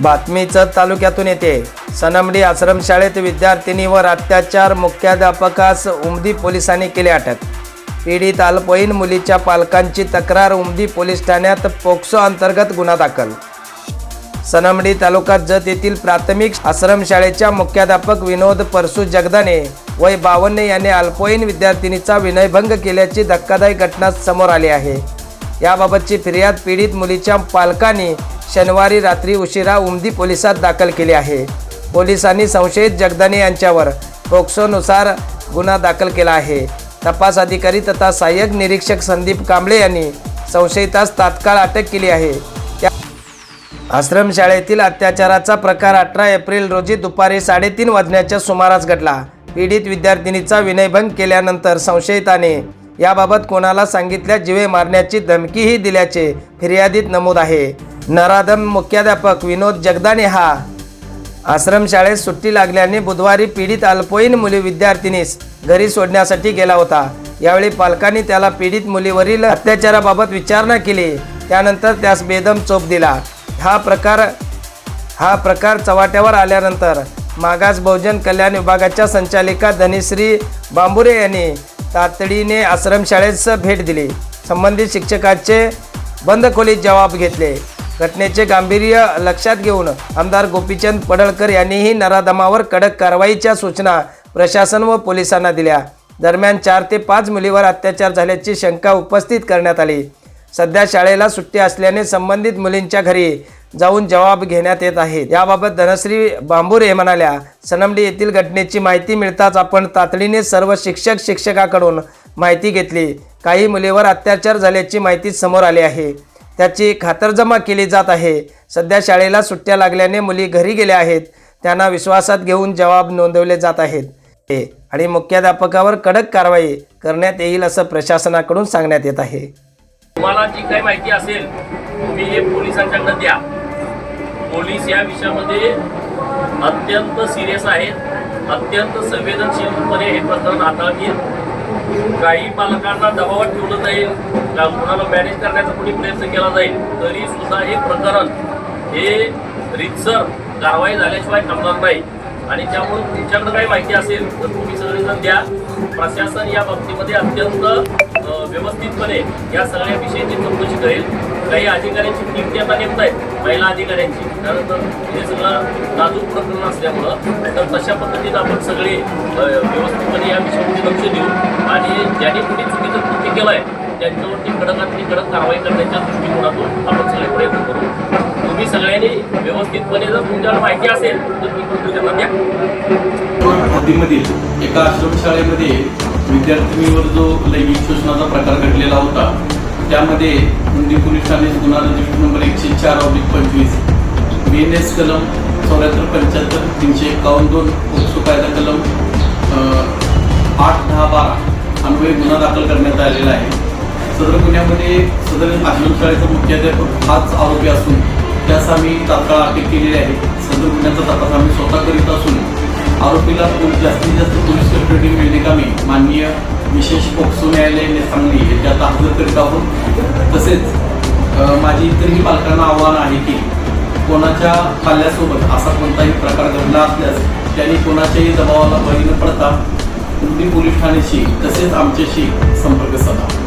बातमीचं तालुक्यातून येते. सनमडी आश्रमशाळेत विद्यार्थिनीवर अत्याचार मुख्याध्यापकास उमदी पोलिसांनी केले अटक. पीडित अल्पवयीन मुलीच्या पालकांची तक्रार उमदी पोलीस ठाण्यात पोक्सो अंतर्गत गुन्हा दाखल. सनमडी तालुका जत येथील प्राथमिक आश्रमशाळेच्या मुख्याध्यापक विनोद परसू जगदाने वय बावन्न याने अल्पवयीन विद्यार्थिनीचा विनयभंग केल्याची धक्कादायक घटना समोर आली आहे. याबाबतची फिर्याद पीडित मुलीच्या पालकांनी शनिवारी रात्री उशिरा उमदी पोलिसात दाखल केली आहे. पोलिसांनी संशयित जगदाने यांच्यावर पोक्सोनुसार गुन्हा दाखल केला आहे. तपास अधिकारी तथा सहाय्यक निरीक्षक संदीप कांबळे यांनी संशयितास तात्काळ अटक केली आहे. त्या आश्रमशाळेतील अत्याचाराचा प्रकार अठरा एप्रिल रोजी दुपारी साडेतीन वाजण्याच्या सुमारास घडला. पीडित विद्यार्थिनीचा विनयभंग केल्यानंतर संशयिताने याबाबत कोणाला सांगितल्या जिवे मारण्याची धमकीही दिल्याचे फिर्यादीत नमूद आहे. नराधम मुख्याध्यापक विनोद जगदाने हा. आश्रमशाळेत सुट्टी लागल्याने बुधवारी पीडित अल्पवयीन मुली विद्यार्थिनीस घरी सोडण्यासाठी गेला होता. यावेळी पालकांनी त्याला पीडित मुलीवरील अत्याचाराबाबत विचारणा केली. त्यानंतर त्यास बेदम चोप दिला. हा प्रकार हा प्रकार चव्हाट्यावर आल्यानंतर मागास बहुजन कल्याण विभागाच्या संचालिका धनिश्री बांबुरे यांनी तातडीने आश्रमशाळेस भेट दिली. संबंधित शिक्षकाचे बंद खोलीत जबाब घेतले. घटनेचे गांभीर्य लक्षात घेऊन आमदार गोपीचंद पडळकर यांनीही नराधमावर कडक कारवाईच्या सूचना प्रशासन व पोलिसांना दिल्या. दरम्यान चार ते पाच मुलीवर अत्याचार झाल्याची शंका उपस्थित करण्यात आली. सध्या शाळेला सुट्टी असल्याने संबंधित मुलींच्या घरी जाऊन जबाब घेण्यात येत आहे. याबाबत धनश्री बांबुरे म्हणाल्या सनमडी येथील घटनेची माहिती मिळताच आपण तातडीने सर्व शिक्षक शिक्षकाकडून माहिती घेतली. काही मुलीवर अत्याचार झाल्याची माहिती समोर आली आहे. त्याची खातरजमा केली जात आहे. सध्या शाळेला सुट्ट्या लागल्याने मुली घरी गेल्या आहेत. त्यांना विश्वासात घेऊन जबाब नोंदवले जात आहेत. हे आणि मुख्याध्यापकावर कडक कारवाई करण्यात येईल असं प्रशासनाकडून सांगण्यात येत आहे. तुम्हाला जी काही माहिती असेल तुम्ही हे पोलिसांच्याकडे द्या. पोलीस या विषयामध्ये अत्यंत सिरियस आहेत. अत्यंत संवेदनशीलपणे हे प्रकरण हाताळतील काही पालकांना दबावात ठेवलं जाईल. का कुणाला मॅनेज करण्याचा कुणी प्रयत्न केला जाईल तरी सुद्धा हे प्रकरण हे रितसर कारवाई झाल्याशिवाय थांबणार नाही. आणि त्यामुळे तुमच्याकडे काही माहिती असेल तर तुम्ही सगळेजण द्या. प्रशासन या बाबतीमध्ये अत्यंत व्यवस्थितपणे या सगळ्या विषयाची चौकशी करेल. काही अधिकाऱ्यांची टीम नेमत आहेत महिला अधिकाऱ्यांची. कारण हे सगळं नाजूक प्रकरण असल्यामुळं तर तशा पद्धतीनं आपण सगळे व्यवस्थितपणे या विषयावरती लक्ष देऊ. आणि ज्यांनी कुणी चुकीचं कृती केलं आहे त्यांच्यावरती कडकातली कडक कारवाई करण्याच्या दृष्टिकोनातून आपण सगळे प्रयत्न करू. तुम्ही सगळ्यांनी व्यवस्थितपणे जर तुमच्याकडे माहिती असेल तर ती कृती त्यांना द्या हद्दीमधील एका आश्रमशाळेमध्ये विद्यार्थिनीवर जो लैंगिक शोषणाचा प्रकार घडलेला होता त्यामध्ये मुंदी पोलीस ठाणे गुन्हा रजिस्टर नंबर एकशे चार ऑब्लिक पंचवीस. बी एन एस कलम चौऱ्याहत्तर पंच्याहत्तर तीनशे एकावन्न दोन पोक्सो कायदा कलम अ, आठ दहा बारा अन्वये गुन्हा दाखल करण्यात आलेला आहे. सदर गुन्ह्यामध्ये सदर आश्रमशाळेचा मुख्याध्यापक हाच आरोपी असून त्यास आम्ही तात्काळ अटक केलेली आहे. सदर गुन्ह्याचा तपास आम्ही स्वतः करीत असून आरोपीला पोलीस जास्तीत जास्त पोलीस कस्टडी मिळणे कामी माननीय विशेष पोक्सो न्यायालयाने सांगली याच्यात हजर करीत आहोत. तसेच माझी इतरही पालकांना आव्हान आहे की कोणाच्या पाल्यासोबत असा कोणताही प्रकार घडला असल्यास त्यांनी कोणाच्याही दबावाला बळी न पडता कुंडी पोलीस ठाण्याशी तसेच आमच्याशी संपर्क साधा.